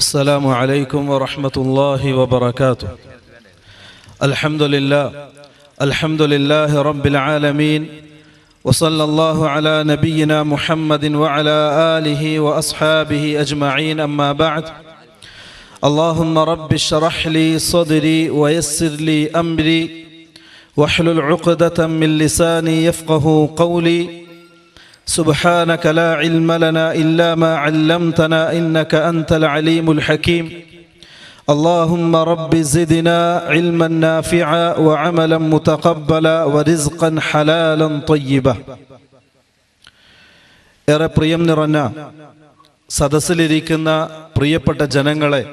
السلام عليكم ورحمة الله وبركاته. الحمد لله الحمد لله رب العالمين وصلى الله على نبينا محمد وعلى آله وأصحابه أجمعين أما بعد. اللهم رب اشرح لي صدري ويسر لي أمري واحلل عقدة من لساني يفقه قولي. سبحانك لا علم لنا إلا ما علمتنا إنك أنت العليم الحكيم اللهم رب زدنا علما نافعا وعملا متقبلا ورزقا حلالا طيبا ഏറെ പ്രിയം നിറഞ്ഞ സദസ്സിലിരിക്കുന്ന പ്രിയപ്പെട്ട ജനങ്ങളെ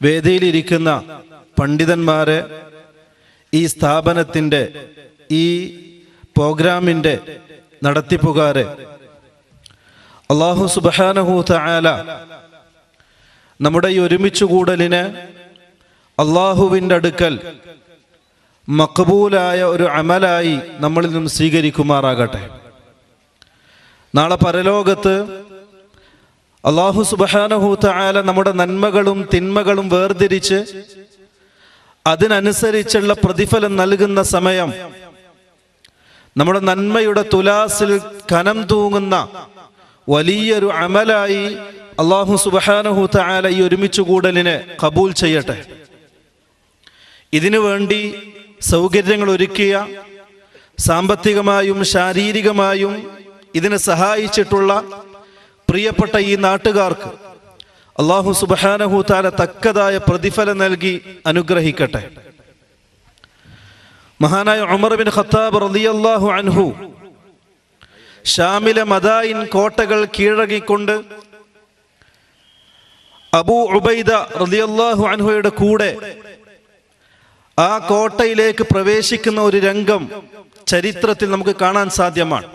വേദിയിലിരിക്കുന്ന പണ്ഡിതന്മാരെ ഈ സ്ഥാപനത്തിൻ്റെ ഈ പ്രോഗ്രാമിൻ്റെ നടത്തിപ്പുകാരെ. അള്ളാഹു സുബാനഹു തആല നമ്മുടെ ഈ ഒരുമിച്ച് കൂടലിന് അള്ളാഹുവിന്റെ അടുക്കൽ മക്ബൂലായ ഒരു അമലായി നമ്മളിൽ നിന്നും സ്വീകരിക്കുമാറാകട്ടെ. നാളെ പരലോകത്ത് അള്ളാഹു സുബാനഹു തആല നമ്മുടെ നന്മകളും തിന്മകളും വേർതിരിച്ച് അതിനനുസരിച്ചുള്ള പ്രതിഫലം നൽകുന്ന സമയം നമ്മുടെ നന്മയുടെ തുലാസിൽ കനം തൂങ്ങുന്ന വലിയൊരു അമലായി അള്ളാഹു സുബാനഹു താല ഈ ഒരുമിച്ച് കൂടലിനെ കബൂൽ ചെയ്യട്ടെ. ഇതിനു വേണ്ടി സൗകര്യങ്ങൾ ഒരുക്കിയ സാമ്പത്തികമായും ശാരീരികമായും ഇതിനെ സഹായിച്ചിട്ടുള്ള പ്രിയപ്പെട്ട ഈ നാട്ടുകാർക്ക് അള്ളാഹു സുബാനഹു താല തക്കതായ പ്രതിഫലം നൽകി അനുഗ്രഹിക്കട്ടെ. മഹാനായ ഉമർ ബിൻ ഖത്താബ് റളിയല്ലാഹു അൻഹു ഷാമിലെ മദായിൻ കോട്ടകൾ കീഴടങ്ങിക്കൊണ്ട് അബൂ ഉബൈദ റളിയല്ലാഹു അൻഹുയുടെ കൂടെ ആ കോട്ടയിലേക്ക് പ്രവേശിക്കുന്ന ഒരു രംഗം ചരിത്രത്തിൽ നമുക്ക് കാണാൻ സാധ്യമാണ്.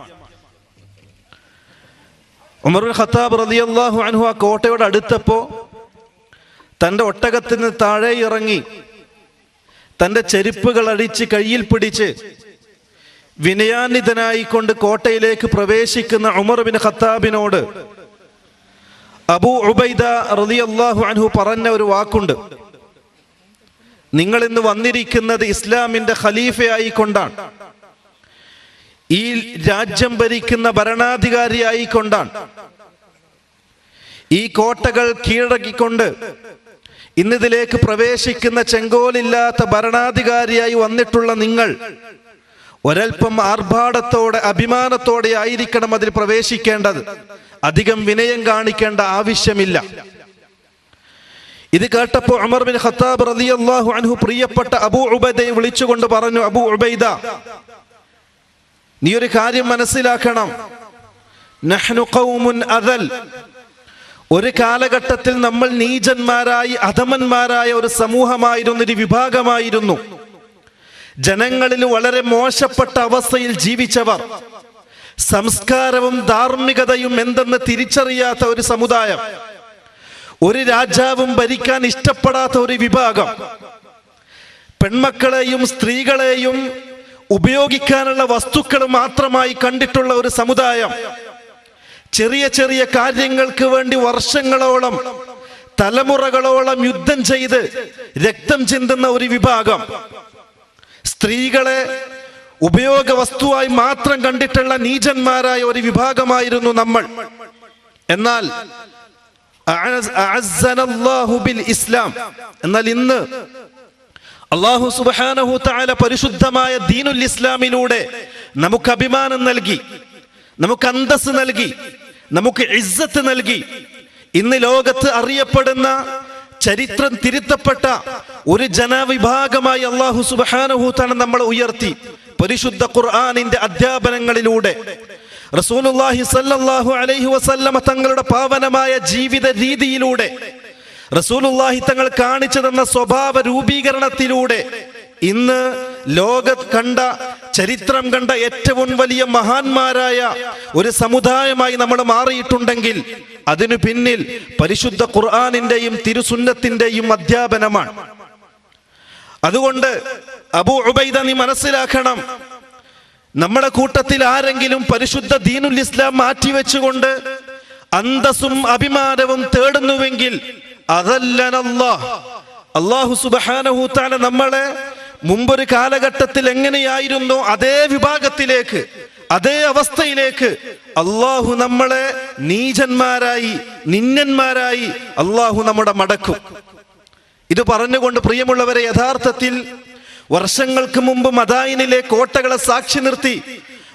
ഉമർ ബിൻ ഖത്താബ് റളിയല്ലാഹു അൻഹു ആ കോട്ടയോട് അടുത്തപ്പോൾ തന്റെ ഒട്ടകത്തിന് താഴെ ഇറങ്ങി തന്റെ ചെരുപ്പുകൾ അടിച്ച് കയ്യിൽ പിടിച്ച് വിനയാന്വിതനായിക്കൊണ്ട് കോട്ടയിലേക്ക് പ്രവേശിക്കുന്ന ഉമർ ബിൻ ഖത്താബിനോട് അബൂ ഉബൈദ റളിയല്ലാഹു അൻഹു പറഞ്ഞ ഒരു വാക്കുണ്ട്. നിങ്ങൾ ഇന്ന് വന്നിരിക്കുന്നത് ഇസ്ലാമിന്റെ ഖലീഫയായിക്കൊണ്ടാണ് ഈ രാജ്യം ഭരിക്കുന്ന ഭരണാധികാരിയായിക്കൊണ്ടാണ് ഈ കോട്ടകൾ കീഴടക്കിക്കൊണ്ട് ഇന്നിതിലേക്ക് പ്രവേശിക്കുന്ന ചെങ്കോലില്ലാത്ത ഭരണാധികാരിയായി വന്നിട്ടുള്ള നിങ്ങൾ ഒരൽപ്പം ആർഭാടത്തോടെ അഭിമാനത്തോടെ ആയിരിക്കണം അതിൽ പ്രവേശിക്കേണ്ടത്. അധികം വിനയം കാണിക്കേണ്ട ആവശ്യമില്ല. ഇത് കേട്ടപ്പോൾ അമർ ബിൻ ഖത്താബ് റളിയല്ലാഹു അൻഹു പ്രിയപ്പെട്ട അബൂ ഉബൈദയെ വിളിച്ചുകൊണ്ട് പറഞ്ഞു അബൂ ഉബൈദ നീ ഒരു കാര്യം മനസ്സിലാക്കണം. നഹ്നു ഖൗമുൻ അദൽ ഒരു കാലഘട്ടത്തിൽ നമ്മൾ നീചന്മാരായി അധമന്മാരായ ഒരു സമൂഹമായിരുന്നു ഒരു വിഭാഗമായിരുന്നു. ജനങ്ങളിൽ വളരെ മോശപ്പെട്ട അവസ്ഥയിൽ ജീവിച്ചവർ. സംസ്കാരവും ധാർമ്മികതയും എന്തെന്ന് തിരിച്ചറിയാത്ത ഒരു സമുദായം. ഒരു രാജാവും ഭരിക്കാൻ ഇഷ്ടപ്പെടാത്ത ഒരു വിഭാഗം. പെൺമക്കളെയും സ്ത്രീകളെയും ഉപയോഗിക്കാനുള്ള വസ്തുക്കൾ മാത്രമായി കണ്ടിട്ടുള്ള ഒരു സമുദായം. ചെറിയ ചെറിയ കാര്യങ്ങൾക്ക് വേണ്ടി വർഷങ്ങളോളം തലമുറകളോളം യുദ്ധം ചെയ്ത് രക്തം ചിന്തുന്ന ഒരു വിഭാഗം. സ്ത്രീകളെ ഉപയോഗ വസ്തുവായി മാത്രം കണ്ടിട്ടുള്ള നീചന്മാരായ ഒരു വിഭാഗമായിരുന്നു നമ്മൾ. എന്നാൽ ഇസ്ലാം. എന്നാൽ ഇന്ന് അള്ളാഹു സുബാനഹു തആല പരിശുദ്ധമായ ദീനുൽ ഇസ്ലാമിലൂടെ നമുക്ക് അഭിമാനം നൽകി. നമുക്ക് അന്തസ് നൽകി നമുക്ക് ഇസ്സത്ത് നൽകി. ഇന്ന് ലോകത്ത് അറിയപ്പെടുന്ന ചരിത്രം തിരുത്തപ്പെട്ട ഒരു ജനവിഭാഗമായി അള്ളാഹു നമ്മൾ നമ്മളെ ഉയർത്തി. പരിശുദ്ധ ഖുർആാനിന്റെ അധ്യാപനങ്ങളിലൂടെ. റസൂലുള്ളാഹി സല്ലല്ലാഹു അലൈഹി വസല്ലമ തങ്ങളുടെ പാവനമായ ജീവിത രീതിയിലൂടെ റസൂലുള്ളാഹി തങ്ങൾ കാണിച്ചു തന്ന സ്വഭാവ രൂപീകരണത്തിലൂടെ ഇന്ന് ലോക കണ്ട ചരിത്രം കണ്ട ഏറ്റവും വലിയ മഹാന്മാരായ ഒരു സമുദായമായി നമ്മൾ മാറിയിട്ടുണ്ടെങ്കിൽ അതിനു പിന്നിൽ പരിശുദ്ധ ഖുർആാനിന്റെയും തിരുസുന്നത്തിന്റെയും അധ്യാപനമാണ്. അതുകൊണ്ട് അബു ഉബൈദ നീ മനസ്സിലാക്കണം നമ്മുടെ കൂട്ടത്തിൽ ആരെങ്കിലും പരിശുദ്ധ ദീനുൽ ഇസ്ലാം മാറ്റിവെച്ചുകൊണ്ട് അന്തസ്സും അഭിമാനവും തേടുന്നുവെങ്കിൽ അതല്ല അള്ളാഹു സുബഹാനഹു താല നമ്മളെ മുമ്പൊരു കാലഘട്ടത്തിൽ എങ്ങനെയായിരുന്നു അതേ വിഭാഗത്തിലേക്ക് അതേ അവസ്ഥയിലേക്ക് അള്ളാഹു നമ്മളെ നീചന്മാരായി നിന്നന്മാരായി അള്ളാഹു നമ്മുടെ മടക്കും. ഇത് പറഞ്ഞുകൊണ്ട് പ്രിയമുള്ളവരെ യഥാർത്ഥത്തിൽ വർഷങ്ങൾക്ക് മുമ്പ് മദായിനിലെ കോട്ടകളെ സാക്ഷി നിർത്തി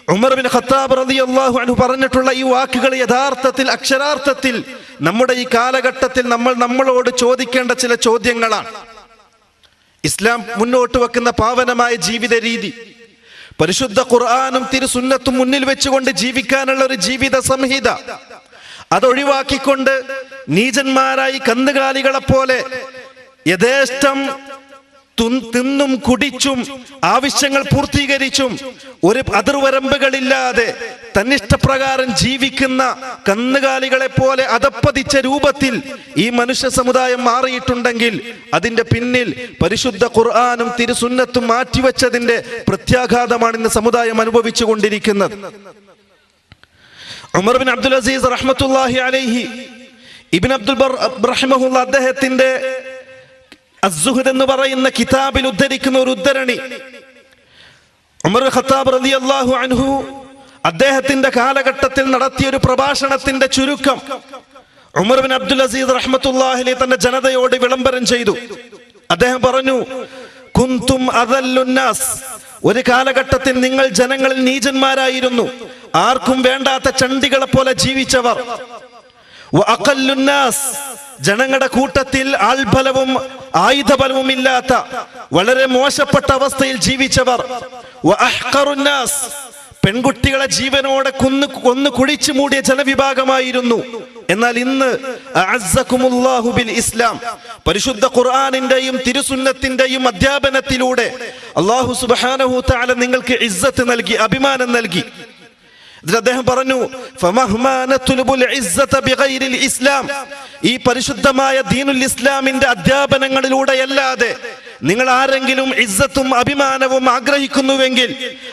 ഉമർ ബിൻ ഖത്താബ് അള്ളാഹു അനു പറഞ്ഞിട്ടുള്ള ഈ വാക്കുകൾ യഥാർത്ഥത്തിൽ അക്ഷരാർത്ഥത്തിൽ നമ്മുടെ ഈ കാലഘട്ടത്തിൽ നമ്മൾ നമ്മളോട് ചോദിക്കേണ്ട ചില ചോദ്യങ്ങളാണ്. ഇസ്ലാം മുന്നോട്ട് വെക്കുന്ന പാവനമായ ജീവിത രീതി. പരിശുദ്ധ ഖുർആാനും തിരുസുന്നത്തും മുന്നിൽ വെച്ചുകൊണ്ട് ജീവിക്കാനുള്ള ഒരു ജീവിത സംഹിത. അതൊഴിവാക്കിക്കൊണ്ട് നീചന്മാരായി കന്നുകാലികളെപ്പോലെ യഥേഷ്ടം തിന്നും കുടിച്ചും ആവശ്യങ്ങൾ പൂർത്തീകരിച്ചും ഒരു അതിർവരമ്പുകളില്ലാതെ തന്നിഷ്ടപ്രകാരം ജീവിക്കുന്ന കന്നുകാലികളെ പോലെ അതപ്പതിച്ച രൂപത്തിൽ ഈ മനുഷ്യ സമുദായം മാറിയിട്ടുണ്ടെങ്കിൽ അതിന്റെ പിന്നിൽ പരിശുദ്ധ ഖുർആാനും തിരുസുന്നത്തും മാറ്റിവെച്ചതിന്റെ പ്രത്യാഘാതമാണ് ഇന്ന് സമുദായം അനുഭവിച്ചു കൊണ്ടിരിക്കുന്നത്. ഉമർ ബിൻ അബ്ദുൽ അസീസ് റഹ്മത്തുല്ലാഹി അലൈഹി ഇബിൻ അബ്ദുൽ അദ്ദേഹത്തിന്റെ അസുഹദ് എന്ന് പറയുന്ന കിതാബിൽ ഉദ്ധരിക്കുന്ന ഒരു ഉദ്ധരണി. ഉമർ ഖത്താബ് റളിയല്ലാഹു അൻഹു അദ്ദേഹത്തിന്റെ കാലഘട്ടത്തിൽ നടത്തിയ ഒരു പ്രഭാഷണത്തിന്റെ ചുരുക്കം ഉമർ ബിൻ അബ്ദുൽ അസീസ് റഹ്മത്തുല്ലാഹിലെ തന്റെ ജനതയോട് വിളംബരം ചെയ്തു. അദ്ദേഹം പറഞ്ഞു കുന്തും അതല്ലുന്നാസ് ഒരു കാലഘട്ടത്തിൽ നിങ്ങൾ ജനങ്ങളിൽ നീചന്മാരായിരുന്നു. ആർക്കും വേണ്ടാത്ത ചണ്ടികളെ പോലെ ജീവിച്ചവർ ജനങ്ങളുടെ കൂട്ടത്തിൽ ആൾബലവും ആയുധബലവും ഇല്ലാത്ത വളരെ മോശപ്പെട്ട അവസ്ഥയിൽ ജീവിച്ചവർ. പെൺകുട്ടികളെ ജീവനോടെ കൊന്നു കൊന്നു കുഴിച്ചു മൂടിയ ജനവിഭാഗമായിരുന്നു. എന്നാൽ ഇന്ന് ബിൽ ഇസ്ലാം പരിശുദ്ധ ഖുർആാനിന്റെയും തിരുസുന്നത്തിന്റെയും അധ്യാപനത്തിലൂടെ അള്ളാഹു സുബാനഹു താല നിങ്ങൾക്ക് ഇസ്സത്ത് നൽകി അഭിമാനം നൽകി. അദ്ദേഹം പറഞ്ഞു "ഫമഹ്മാ നത്ലുബുൽ ഇസ്സത ബിഗൈരിൽ ഇസ്ലാം. ഈ പരിശുദ്ധമായ ദീനുൽ ഇസ്ലാമിന്റെ അധ്യാപനങ്ങളിലൂടെ അല്ലാതെ നിങ്ങൾ ആരെങ്കിലും ഇസ്സത്തും അഭിമാനവും ആഗ്രഹിക്കുന്നുവെങ്കിൽ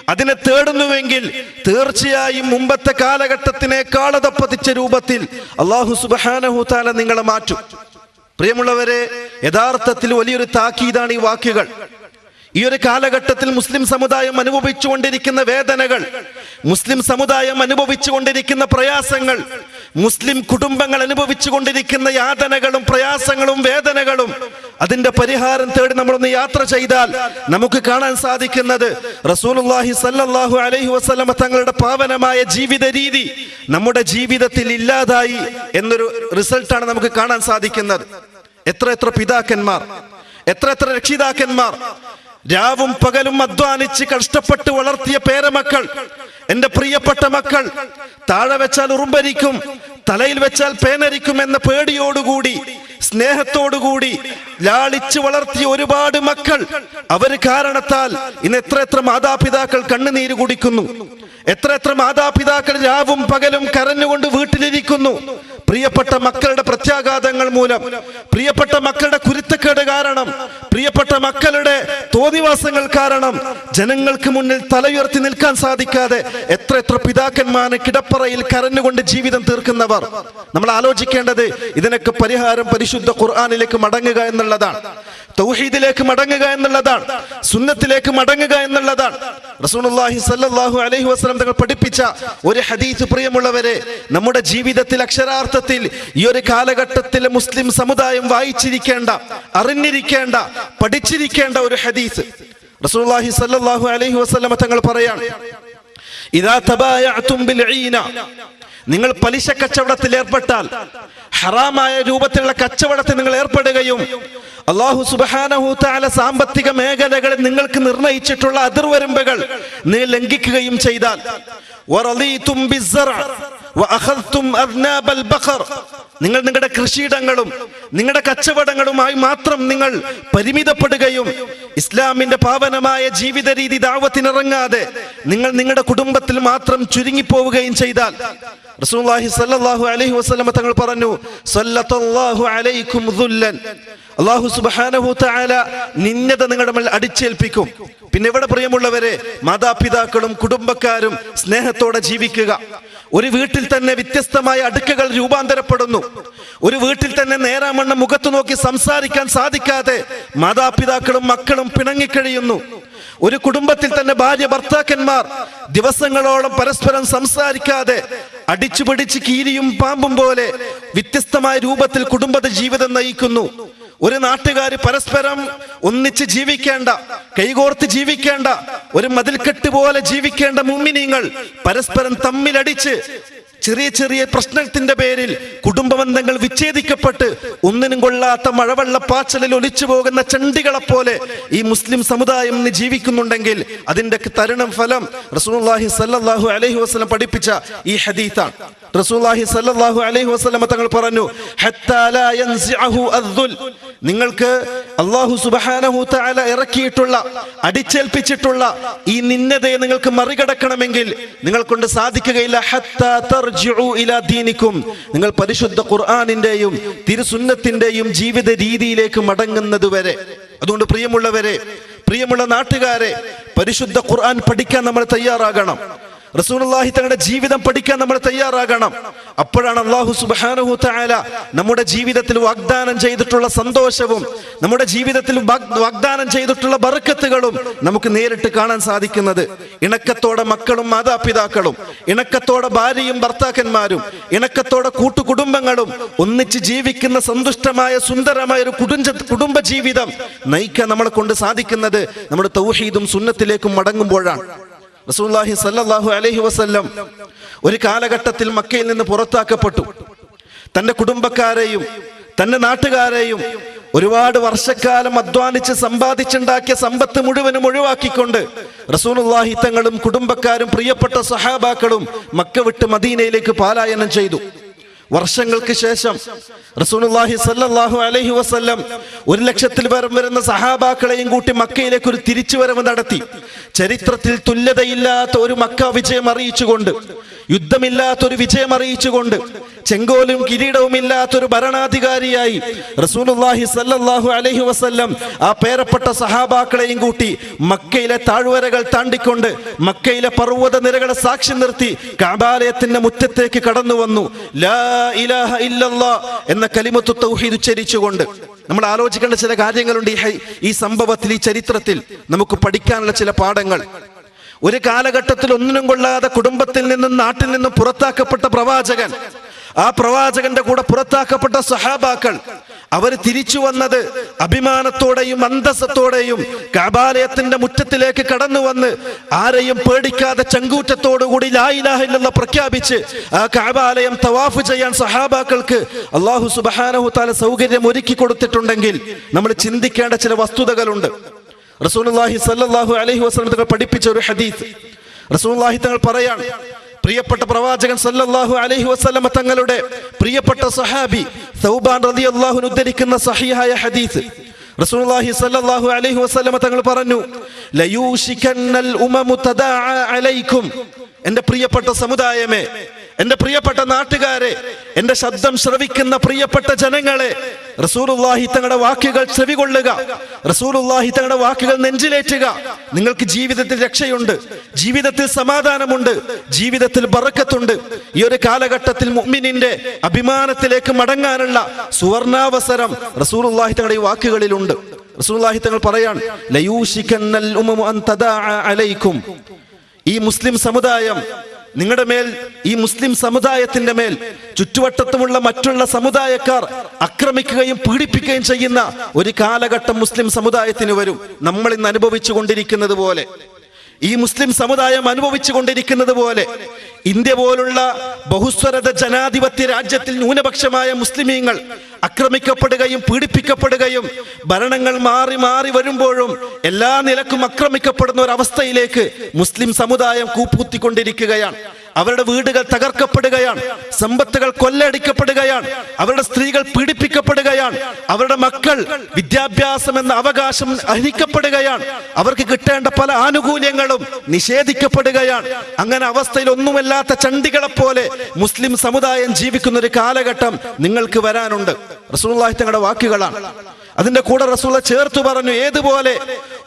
അതിനെ തേടുന്നുവെങ്കിൽ തീർച്ചയായും മുമ്പത്തെ കാലഘട്ടത്തിനേക്കാൾ അതപ്പതിച്ച രൂപത്തിൽ അള്ളാഹു സുബ്ഹാനഹു തആല നിങ്ങളെ മാറ്റും. പ്രിയമുള്ളവരെ യഥാർത്ഥത്തിൽ വലിയൊരു താക്കീതാണ് ഈ വാക്കുകൾ. ഈ ഒരു കാലഘട്ടത്തിൽ മുസ്ലിം സമുദായം അനുഭവിച്ചുകൊണ്ടിരിക്കുന്ന വേദനകൾ മുസ്ലിം സമുദായം അനുഭവിച്ചുകൊണ്ടിരിക്കുന്ന പ്രയാസങ്ങൾ മുസ്ലിം കുടുംബങ്ങൾ അനുഭവിച്ചുകൊണ്ടിരിക്കുന്ന യാതനകളും പ്രയാസങ്ങളും വേദനകളും അതിന്റെ പരിഹാരം തേടി നമ്മളൊന്ന് യാത്ര ചെയ്താൽ നമുക്ക് കാണാൻ സാധിക്കുന്നത് റസൂലുള്ളാഹി സല്ലല്ലാഹു അലൈഹി വസല്ലമ തങ്ങളുടെ പാവനമായ ജീവിത രീതി നമ്മുടെ ജീവിതത്തിൽ ഇല്ലാതായി എന്നൊരു റിസൾട്ടാണ് നമുക്ക് കാണാൻ സാധിക്കുന്നത്. എത്ര എത്ര പിതാക്കന്മാർ എത്ര എത്ര രക്ഷിതാക്കന്മാർ രാവും പകലും അധ്വാനിച്ച് കഷ്ടപ്പെട്ട് വളർത്തിയ പേരമക്കൾ എന്റെ പ്രിയപ്പെട്ട മക്കൾ താഴെ വെച്ചാൽ ഉറുമ്പരിക്കും തലയിൽ വെച്ചാൽ പേനരിക്കും എന്ന പേടിയോടുകൂടി സ്നേഹത്തോടുകൂടി ലാളിച്ച് വളർത്തിയ ഒരുപാട് മക്കൾ അവർ കാരണത്താൽ ഇന്ന് എത്ര എത്ര മാതാപിതാക്കൾ കണ്ണുനീര് കുടിക്കുന്നു. എത്ര എത്ര മാതാപിതാക്കൾ രാവും പകലും കരഞ്ഞുകൊണ്ട് വീട്ടിലിരിക്കുന്നു. പ്രിയപ്പെട്ട മക്കളുടെ പ്രത്യാഘാതങ്ങൾ മൂലം പ്രിയപ്പെട്ട മക്കളുടെ കുരുത്തക്കേട് കാരണം പ്രിയപ്പെട്ട മക്കളുടെ തോന്നിവാസങ്ങൾ കാരണം ജനങ്ങൾക്ക് മുന്നിൽ തലയുയർത്തി നിൽക്കാൻ സാധിക്കാതെ എത്ര എത്ര പിതാക്കന്മാരെ കിടപ്പറയിൽ കരഞ്ഞുകൊണ്ട് ജീവിതം തീർക്കുന്നവർ. നമ്മൾ ആലോചിക്കേണ്ടത് ഇതിനൊക്കെ പരിഹാരം പരിശുദ്ധ ഖുർആാനിലേക്ക് മടങ്ങുക എന്നുള്ളതാണ്. തൗഹീദിലേക്ക് മടങ്ങുക എന്നുള്ളതാണ് സുന്നത്തിലേക്ക് മടങ്ങുക എന്നുള്ളതാണ്. റസൂലുള്ളാഹി സല്ലല്ലാഹു അലൈഹി വസല്ലം തങ്ങൾ പഠിപ്പിച്ച ഒരു ഹദീസ് പ്രിയമുള്ളവരെ നമ്മുടെ ജീവിതത്തിൽ അക്ഷരാർത്ഥത്തിൽ ഈ ഒരു കാലഘട്ടത്തിലെ മുസ്ലിം സമുദായം വായിച്ചിരിക്കേണ്ട അറിഞ്ഞിരിക്കേണ്ട പഠിച്ചിരിക്കേണ്ട ഒരു ഹദീസ്. റസൂലുള്ളാഹി സല്ലല്ലാഹു അലൈഹി വസല്ലം തങ്ങൾ പറയാണ് ഇദാ തബായഅതും ബിൽ ഈന. നിങ്ങൾ പലിശ കച്ചവടത്തിൽ ഏർപ്പെട്ടാൽ ഹറാമായ രൂപത്തിലുള്ള കച്ചവടത്തിൽ നിങ്ങൾ ഏർപ്പെടുകയും അള്ളാഹു സുബാനഹു താല സാമ്പത്തിക മേഖലകളിൽ നിങ്ങൾക്ക് നിർണയിച്ചിട്ടുള്ള അതിർവരമ്പുകൾ നീ ലംഘിക്കുകയും ചെയ്താൽ. നിങ്ങൾ നിങ്ങളുടെ കൃഷിയിടങ്ങളും നിങ്ങളുടെ കച്ചവടങ്ങളുമായി മാത്രം നിങ്ങൾ പരിമിതപ്പെടുകയും ഇസ്ലാമിന്റെ പാവനമായ ജീവിത രീതി ദാവത്തിനിറങ്ങാതെ നിങ്ങൾ നിങ്ങളുടെ കുടുംബത്തിൽ മാത്രം ചുരുങ്ങിപ്പോവുകയും ചെയ്താൽ റസൂലുള്ളാഹി സ്വല്ലല്ലാഹു അലൈഹി വസല്ലമ തങ്ങൾ പറഞ്ഞു സല്ലല്ലാഹു അലൈക്കും ദുല്ലൻ. അല്ലാഹു സുബ്ഹാനഹു തആല നിന്നത നിങ്ങളുടെ മേൽ അടിച്ചേൽപ്പിക്കും. പിന്നെ ഇവിടെ പ്രിയമുള്ളവരെ മാതാപിതാക്കളും കുടുംബക്കാരും സ്നേഹത്തോടെ ജീവിക്കുക. ഒരു വീട്ടിൽ തന്നെ വ്യത്യസ്തമായ അടുക്കകൾ രൂപാന്തരപ്പെടുന്നു. ഒരു വീട്ടിൽ തന്നെ നേരാമണ്ണം മുഖത്ത് നോക്കി സംസാരിക്കാൻ സാധിക്കാതെ മാതാപിതാക്കളും മക്കളും പിണങ്ങിക്കഴിയുന്നു. ഒരു കുടുംബത്തിൽ തന്നെ ഭാര്യ ഭർത്താക്കന്മാർ ദിവസങ്ങളോളം പരസ്പരം സംസാരിക്കാതെ അടിച്ചു പിടിച്ച് കീരിയും പാമ്പും പോലെ വ്യത്യസ്തമായ രൂപത്തിൽ കുടുംബത്തെ ജീവിതം നയിക്കുന്നു. ഒരു നാട്ടുകാർ പരസ്പരം ഒന്നിച്ച് ജീവിക്കേണ്ട കൈകോർത്ത് ജീവിക്കേണ്ട ഒരു മതിൽക്കെട്ട് പോലെ ജീവിക്കേണ്ട മുമ്മിനീങ്ങൾ പരസ്പരം തമ്മിലടിച്ച് ചെറിയ ചെറിയ പ്രശ്നത്തിന്റെ പേരിൽ കുടുംബ ബന്ധങ്ങൾ വിച്ഛേദിക്കപ്പെട്ട് ഒന്നിനും കൊള്ളാത്ത മഴവെള്ളപ്പാച്ചലിൽ ഒലിച്ചു പോകുന്ന ചണ്ടികളെ പോലെ ഈ മുസ്ലിം സമുദായം ഇന്ന് ജീവിക്കുന്നുണ്ടെങ്കിൽ അതിന്റെ തരുണം ഫലം റസൂലുള്ളാഹി സല്ലാഹു അലഹി വസ്ലം പഠിപ്പിച്ച ഈ ഹദീത്താണ്. റസൂലുള്ളാഹി സല്ലാഹു അലഹി വസ്ലമ തങ്ങൾ പറഞ്ഞു നിങ്ങൾക്ക് അള്ളാഹു സുബ്ഹാനഹു തആല ഇറക്കിയിട്ടുള്ള അടിച്ചേൽപ്പിച്ചിട്ടുള്ള ഈ നിന്നതയെ നിങ്ങൾക്ക് മറികടക്കണമെങ്കിൽ നിങ്ങൾ കൊണ്ട് സാധിക്കുകയില്ല. ഹത്താ നിങ്ങൾ പരിശുദ്ധ ഖുർആാനിന്റെയും തിരുസുന്നത്തിന്റെയും ജീവിത രീതിയിലേക്ക് മടങ്ങുന്നത് വരെ. അതുകൊണ്ട് പ്രിയമുള്ളവരെ പ്രിയമുള്ള നാട്ടുകാരെ പരിശുദ്ധ ഖുർആൻ പഠിക്കാൻ നമ്മൾ തയ്യാറാകണം. റസൂലുള്ളാഹി തങ്ങളുടെ ജീവിതം പഠിക്കാൻ നമ്മൾ തയ്യാറാകണം. അപ്പോഴാണ് അള്ളാഹു സുബ്ഹാനഹു തആല നമ്മുടെ ജീവിതത്തിൽ വാഗ്ദാനം ചെയ്തിട്ടുള്ള സന്തോഷവും നമ്മുടെ ജീവിതത്തിൽ വാഗ്ദാനം ചെയ്തിട്ടുള്ള ബർക്കത്തുകളും നമുക്ക് നേരിട്ട് കാണാൻ സാധിക്കുന്നത്. ഇണക്കത്തോടെ മക്കളും മാതാപിതാക്കളും ഇണക്കത്തോടെ ഭാര്യയും ഭർത്താക്കന്മാരും ഇണക്കത്തോടെ കൂട്ടുകുടുംബങ്ങളും ഒന്നിച്ച് ജീവിക്കുന്ന സന്തുഷ്ടമായ സുന്ദരമായ ഒരു കുടുംബ കുടുംബ ജീവിതം നയിക്കാൻ നമ്മളെ കൊണ്ട് സാധിക്കുന്നത് നമ്മുടെ തൗഹീദും സുന്നത്തിലേക്കും മടങ്ങുമ്പോഴാണ്. റസൂലുള്ളാഹി സല്ലാഹു അലഹി വസ്ല്ലം ഒരു കാലഘട്ടത്തിൽ മക്കയിൽ നിന്ന് പുറത്താക്കപ്പെട്ടു. തന്റെ കുടുംബക്കാരെയും തന്റെ നാട്ടുകാരെയും ഒരുപാട് വർഷക്കാലം അധ്വാനിച്ച് സമ്പാദിച്ചുണ്ടാക്കിയ സമ്പത്ത് മുഴുവനും ഒഴിവാക്കിക്കൊണ്ട് റസൂലുള്ളാഹി തങ്ങളും കുടുംബക്കാരും പ്രിയപ്പെട്ട സഹാബാക്കളും മക്ക വിട്ട് മദീനയിലേക്ക് പാലായനം ചെയ്തു. വർഷങ്ങൾക്ക് ശേഷം റസൂലുള്ളാഹി സല്ലല്ലാഹു അലൈഹി വസല്ലം ഒരു ലക്ഷത്തിൽ പേരും വരുന്ന സഹാബാക്കളെയും കൂട്ടി മക്കയിലേക്ക് ഒരു തിരിച്ചുവരവ് നടത്തി. ചരിത്രത്തിൽ തുല്യതയില്ലാത്ത ഒരു മക്ക വിജയം അറിയിച്ചുകൊണ്ട് യുദ്ധമില്ലാത്ത ഒരു വിജയം അറിയിച്ചുകൊണ്ട് ചെങ്കോലും കിരീടവും ഇല്ലാത്തൊരു ഭരണാധികാരിയായി റസൂലുള്ളാഹി സല്ലല്ലാഹു അലൈഹി വസല്ലം ആ പേരപ്പെട്ട സഹാബാക്കളെയും കൂട്ടി മക്കയിലെ താഴ്വരകൾ താണ്ടിക്കൊണ്ട് മക്കയിലെ പർവത നിരകളെ സാക്ഷി നിർത്തി കാബാലയത്തിന്റെ മുറ്റത്തേക്ക് കടന്നു വന്നു. ലാ ഇലാഹ എന്ന കലിമത്തു തൗഹീദ് ഉച്ചരിച്ചുകൊണ്ട്. നമ്മൾ ആലോചിക്കേണ്ട ചില കാര്യങ്ങളുണ്ട് ഈ സംഭവത്തിൽ ഈ ചരിത്രത്തിൽ നമുക്ക് പഠിക്കാനുള്ള ചില പാഠങ്ങൾ. ഒരു കാലഘട്ടത്തിൽ ഒന്നിനും കൊള്ളാതെ കുടുംബത്തിൽ നിന്നും നാട്ടിൽ നിന്നും പുറത്താക്കപ്പെട്ട പ്രവാചകൻ ആ പ്രവാചകന്റെ കൂടെ പുറത്താക്കപ്പെട്ട സഹാബാക്കൾ അവർ തിരിച്ചു വന്നത് അഭിമാനത്തോടെയും അന്തസ്സത്തോടെയും കാബാലയത്തിന്റെ മുറ്റത്തിലേക്ക് കടന്നു വന്ന് ആരെയും പേടിക്കാതെ ചങ്കൂറ്റത്തോടുകൂടി ലായിലാഹില്ലെന്ന് പ്രഖ്യാപിച്ച് ആ കാബാലയം തവാഫ് ചെയ്യാൻ സഹാബാക്കൾക്ക് അള്ളാഹു സുബാനഹു താല സൗകര്യം ഒരുക്കി കൊടുത്തിട്ടുണ്ടെങ്കിൽ നമ്മൾ ചിന്തിക്കേണ്ട ചില വസ്തുതകളുണ്ട്. റസൂലുള്ളാഹി സല്ലല്ലാഹു അലൈഹി വസല്ലം തങ്ങൾ പഠിപ്പിച്ച ഒരു ഹദീസ്. റസൂലുള്ളാഹി തങ്ങൾ പറയാണ് പ്രിയപ്പെട്ട പ്രവാചകൻ സല്ലല്ലാഹു അലൈഹി വസല്ലം തങ്ങളുടെ പ്രിയപ്പെട്ട സഹാബി സൗബാൻ റളിയല്ലാഹു ഉദ്ധരിക്കുന്ന സഹിഹായ ഹദീസ്. റസൂലുള്ളാഹി സല്ലല്ലാഹു അലൈഹി വസല്ലം തങ്ങൾ പറഞ്ഞു ലയൂഷിക്കന്നൽ ഉമമു തദാഅ അലൈക്കും. എന്റെ പ്രിയപ്പെട്ട സമുദായമേ എന്റെ പ്രിയപ്പെട്ട നാട്ടുകാരെ എന്റെ ശബ്ദം ശ്രവിക്കുന്ന പ്രിയപ്പെട്ട ജനങ്ങളെ റസൂലുള്ളാഹി തങ്ങളുടെ വാക്കുകൾ ചെവികൊള്ളുക. റസൂലുള്ളാഹി തങ്ങളുടെ വാക്കുകൾ നെഞ്ചിലേറ്റുക. നിങ്ങൾക്ക് ജീവിതത്തിൽ രക്ഷയുണ്ട്. ജീവിതത്തിൽ സമാധാനമുണ്ട്. ജീവിതത്തിൽ ബറക്കത്തുണ്ട്. ഈ ഒരു കാലഘട്ടത്തിൽ മുഅ്മിനിന്റെ അഭിമാനത്തിലേക്ക് മടങ്ങാനുള്ള സുവർണാവസരം റസൂലുള്ളാഹി തങ്ങളുടെ ഈ വാക്കുകളിലുണ്ട്. റസൂലുള്ളാഹി തങ്ങൾ പറയാണ് ലയൂഷിക്കന്നൽ അൻ തദാഅ അലൈക്കും. ഈ മുസ്ലിം സമുദായം നിങ്ങളുടെ മേൽ ഈ മുസ്ലിം സമുദായത്തിന്റെ മേൽ ചുറ്റുവട്ടത്തുമുള്ള മറ്റുള്ള സമുദായക്കാർ ആക്രമിക്കുകയും പീഡിപ്പിക്കുകയും ചെയ്യുന്ന ഒരു കാലഘട്ടം മുസ്ലിം സമുദായത്തിന് വരും. നമ്മൾ ഇന്ന് അനുഭവിച്ചു കൊണ്ടിരിക്കുന്നത് പോലെ. ഈ മുസ്ലിം സമുദായം അനുഭവിച്ചു കൊണ്ടിരിക്കുന്നത് പോലെ ഇന്ത്യ പോലുള്ള ബഹുസ്വരത ജനാധിപത്യ രാജ്യത്തിൽ ന്യൂനപക്ഷമായ മുസ്ലിമീങ്ങൾ ആക്രമിക്കപ്പെടുകയും പീഡിപ്പിക്കപ്പെടുകയും ഭരണങ്ങൾ മാറി മാറി വരുമ്പോഴും എല്ലാ നിലക്കും ആക്രമിക്കപ്പെടുന്ന ഒരു അവസ്ഥയിലേക്ക് മുസ്ലിം സമുദായം കൂപ്പുത്തിക്കൊണ്ടിരിക്കുകയാണ് അവരുടെ വീടുകൾ തകർക്കപ്പെടുകയാണ്. സമ്പത്തുകൾ കൊല്ലടിക്കപ്പെടുകയാണ്. അവരുടെ സ്ത്രീകൾ പീഡിപ്പിക്കപ്പെടുകയാണ്. അവരുടെ മക്കൾ വിദ്യാഭ്യാസം എന്ന അവകാശം അഹിക്കപ്പെടുകയാണ് അവർക്ക് കിട്ടേണ്ട പല ആനുകൂല്യങ്ങളും നിഷേധിക്കപ്പെടുകയാണ്. അങ്ങനെ അവസ്ഥയിൽ ഒന്നുമല്ലാത്ത ചണ്ടികളെ പോലെ മുസ്ലിം സമുദായം ജീവിക്കുന്ന ഒരു കാലഘട്ടം നിങ്ങൾക്ക് വരാനുണ്ട്. റസൂലുള്ളാഹി തങ്ങളുടെ വാക്കുകളാണ്. അതിന്റെ കൂടെ റസൂല ചേർത്ത് പറഞ്ഞു ഏതുപോലെ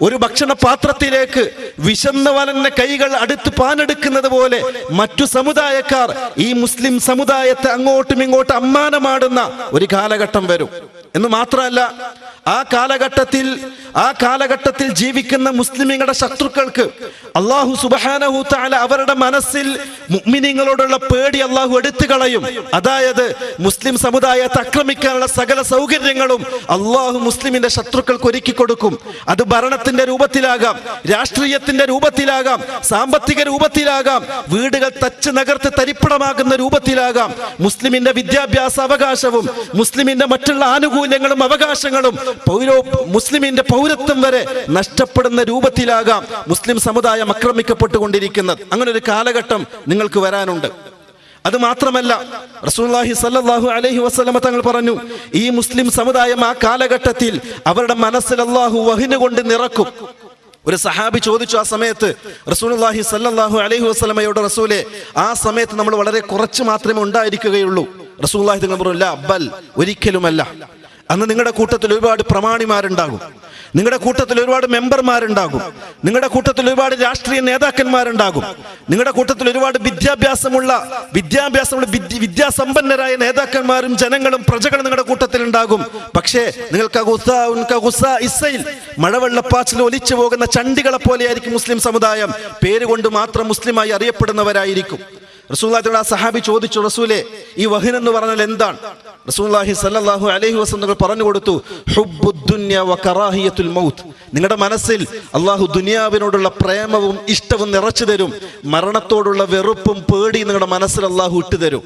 ഒരു ഭക്ഷണ പാത്രത്തിലേക്ക് വിശന്നവനന്റെ കൈകൾ അടുത്ത് പാനെടുക്കുന്നത് പോലെ മറ്റു സമുദായക്കാർ ഈ മുസ്ലിം സമുദായത്തെ അങ്ങോട്ടും ഇങ്ങോട്ടും അമ്മാനമാടുന്ന ഒരു കാലഘട്ടം വരും. എന്ന് മാത്രമല്ല ആ കാലഘട്ടത്തിൽ ആ കാലഘട്ടത്തിൽ ജീവിക്കുന്ന മുസ്ലിമീങ്ങളുടെ ശത്രുക്കൾക്ക് അള്ളാഹു സുബാനഹു താല അവരുടെ മനസ്സിൽ മുഗ്മിനിങ്ങളോടുള്ള പേടി അള്ളാഹു എടുത്തു കളയും. അതായത് മുസ്ലിം സമുദായത്തെ ആക്രമിക്കാനുള്ള സകല സൗകര്യങ്ങളും അള്ളാഹു മുസ്ലിമിന്റെ ശത്രുക്കൾക്ക് ഒരുക്കി കൊടുക്കും. അത് ഭരണത്തിന്റെ രൂപത്തിലാകാം രാഷ്ട്രീയത്തിന്റെ രൂപത്തിലാകാം സാമ്പത്തിക രൂപത്തിലാകാം വീടുകൾ തച്ച് നഗർത്ത് തരിപ്പണമാകുന്ന രൂപത്തിലാകാം. മുസ്ലിമിന്റെ വിദ്യാഭ്യാസ അവകാശവും മുസ്ലിമിന്റെ മറ്റുള്ള ആനുകൂല്യങ്ങളും അവകാശങ്ങളും പൗരോ മുസ്ലിമിന്റെ പൗരത്വം വരെ നഷ്ടപ്പെടുന്ന രൂപത്തിലാകാം മുസ്ലിം സമുദായം ആക്രമിക്കപ്പെട്ടുകൊണ്ടിരിക്കുന്നത്. അങ്ങനെ ഒരു കാലഘട്ടം നിങ്ങൾക്ക് വരാനുണ്ട്. അത് മാത്രമല്ല റസൂലുള്ളാഹി സല്ലാഹു അലഹി വസ്ലമ തങ്ങൾ പറഞ്ഞു ഈ മുസ്ലിം സമുദായം ആ കാലഘട്ടത്തിൽ അവരുടെ മനസ്സിൽ അള്ളാഹു വഹിനു കൊണ്ട് നിറക്കും. ഒരു സഹാബി ചോദിച്ചു ആ സമയത്ത് റസൂലുള്ളാഹി സല്ലാഹു അലൈഹി വസ്ലമയോട് റസൂലെ ആ സമയത്ത് നമ്മൾ വളരെ കുറച്ച് മാത്രമേ ഉണ്ടായിരിക്കുകയുള്ളൂ. തങ്ങൾ പറഞ്ഞു അല്ല അബ്ബൽ ഒരിക്കലുമല്ല. അന്ന് നിങ്ങളുടെ കൂട്ടത്തിൽ ഒരുപാട് പ്രമാണിമാരുണ്ടാകും. നിങ്ങളുടെ കൂട്ടത്തിൽ ഒരുപാട് മെമ്പർമാരുണ്ടാകും. നിങ്ങളുടെ കൂട്ടത്തിൽ ഒരുപാട് രാഷ്ട്രീയ നേതാക്കന്മാരുണ്ടാകും. നിങ്ങളുടെ കൂട്ടത്തിൽ ഒരുപാട് വിദ്യാഭ്യാസമുള്ള വിദ്യാഭ്യാസമുള്ള വിദ്യ- വിദ്യാസമ്പന്നരായ നേതാക്കന്മാരും ജനങ്ങളും പ്രജകളും നിങ്ങളുടെ കൂട്ടത്തിൽ ഉണ്ടാകും പക്ഷേ നിങ്ങൾക്ക് മഴവെള്ളപ്പാച്ചിൽ ഒലിച്ചു പോകുന്ന ചണ്ടികളെ പോലെയായിരിക്കും മുസ്ലിം സമുദായം. പേരുകൊണ്ട് മാത്രം മുസ്ലിമായി അറിയപ്പെടുന്നവരായിരിക്കും. റസൂല്ലാഹിയുടെ ആ സഹാബി ചോദിച്ചു റസൂലെ ഈ വഹിൻ എന്ന് പറഞ്ഞാൽ എന്താണ്? റസൂല്ലാഹി സല്ലാഹു അലഹി വസല്ലം പറഞ്ഞു കൊടുത്തു കറാഹിയത്തുൽ മൗത്ത്. നിങ്ങളുടെ മനസ്സിൽ അള്ളാഹു ദുനിയാവിനോടുള്ള പ്രേമവും ഇഷ്ടവും നിറച്ചു തരും മരണത്തോടുള്ള വെറുപ്പും പേടി നിങ്ങളുടെ മനസ്സിൽ അള്ളാഹു ഇട്ടുതരും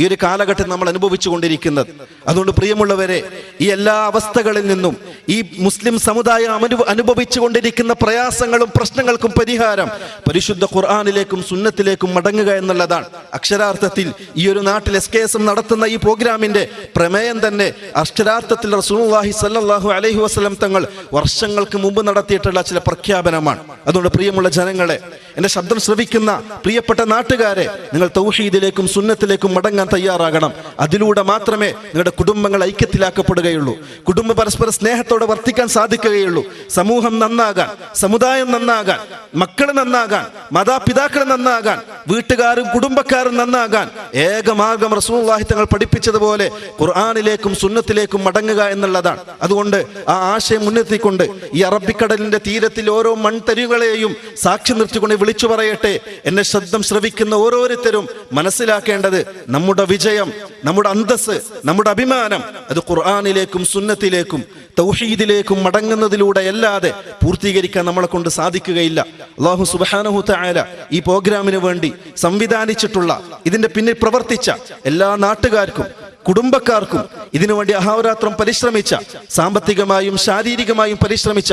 ഈ ഒരു കാലഘട്ടം നമ്മൾ അനുഭവിച്ചു കൊണ്ടിരിക്കുന്നത്. അതുകൊണ്ട് പ്രിയമുള്ളവരെ ഈ എല്ലാ അവസ്ഥകളിൽ നിന്നും ഈ മുസ്ലിം സമുദായം അനുഭവിച്ചുകൊണ്ടിരിക്കുന്ന അനുഭവിച്ചു കൊണ്ടിരിക്കുന്ന പ്രയാസങ്ങളും പ്രശ്നങ്ങൾക്കും പരിഹാരം. പരിശുദ്ധ ഖുർആാനിലേക്കും സുന്നത്തിലേക്കും മടങ്ങുക എന്നുള്ളതാണ്. അക്ഷരാർത്ഥത്തിൽ ഈ ഒരു നാട്ടിൽ എസ് കെ നടത്തുന്ന ഈ പ്രോഗ്രാമിന്റെ പ്രമേയം തന്നെ അക്ഷരാർത്ഥത്തിൽ റസൂലുള്ളാഹി സല്ലല്ലാഹു അലൈഹി വസല്ലം തങ്ങൾ വർഷങ്ങൾക്ക് മുമ്പ് നടത്തിയിട്ടുള്ള ചില പ്രഖ്യാപനമാണ്. അതുകൊണ്ട് പ്രിയമുള്ള ജനങ്ങളെ എന്റെ ശബ്ദം ശ്രവിക്കുന്ന പ്രിയപ്പെട്ട നാട്ടുകാരെ നിങ്ങൾ തൗഹീദിലേക്കും സുന്നത്തിലേക്കും മടങ്ങാൻ തയ്യാറാകണം. അതിലൂടെ മാത്രമേ നിങ്ങളുടെ കുടുംബങ്ങൾ ഐക്യത്തിലാക്കപ്പെടുകയുള്ളൂ. കുടുംബ പരസ്പര സ്നേഹത്തോടെ വർത്തിക്കാൻ സാധിക്കുകയുള്ളൂ. സമൂഹം നന്നാകാൻ സമുദായം നന്നാകാൻ മക്കൾ നന്നാകാൻ മാതാപിതാക്കൾ നന്നാകാൻ വീട്ടുകാരും കുടുംബക്കാരും നന്നാകാൻ ഏകമാർഗം റസൂലുള്ളാഹി തങ്ങൾ പഠിപ്പിച്ചതുപോലെ ഖുർആാനിലേക്കും സുന്നത്തിലേക്കും മടങ്ങുക എന്നുള്ളതാണ്. അതുകൊണ്ട് ആ ആശയം മുൻനിർത്തിക്കൊണ്ട് ഈ അറബിക്കടലിന്റെ തീരത്തിൽ ഓരോ മൺതരികളെയും സാക്ഷി നിർത്തിക്കൊണ്ട് വിളിച്ചു പറയട്ടെ. എന്നെ ശബ്ദം ശ്രവിക്കുന്ന ഓരോരുത്തരും മനസ്സിലാക്കേണ്ടത് നമ്മുടെ വിജയം നമ്മുടെ അന്തസ് നമ്മുടെ അഭിമാനം അത് ഖുർആാനിലേക്കും സുന്നത്തിലേക്കും തൗഹീദിലേക്കും മടങ്ങുന്നതിലൂടെ അല്ലാതെ പൂർത്തീകരിക്കാൻ നമ്മളെ കൊണ്ട് സാധിക്കുകയില്ല. അള്ളാഹു സുബാനഹു തആല ഈ പ്രോഗ്രാമിന് വേണ്ടി സംവിധാനിച്ചിട്ടുള്ള ഇതിന്റെ പിന്നിൽ പ്രവർത്തിച്ച എല്ലാ നാട്ടുകാർക്കും കുടുംബക്കാർക്കും ഇതിനു അഹാവരാത്രം പരിശ്രമിച്ച സാമ്പത്തികമായും ശാരീരികമായും പരിശ്രമിച്ച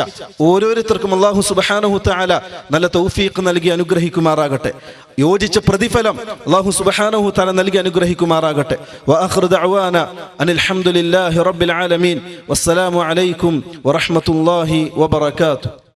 ഓരോരുത്തർക്കും അള്ളാഹു സുബാനഹു തആല നല്ല തൗഫീഖ് നൽകി അനുഗ്രഹിക്കുമാറാകട്ടെ. യോജിച്ച പ്രതിഫലം അള്ളാഹു സുബഹാനഹു താല നൽകി അനുഗ്രഹിക്കുമാറാകട്ടെ. അനിൽഹമുല്ലാഹി റബ്ബിൽ ആലമീൻ. വറഹ്മത്തുള്ളാഹി വബറകാതുഹു.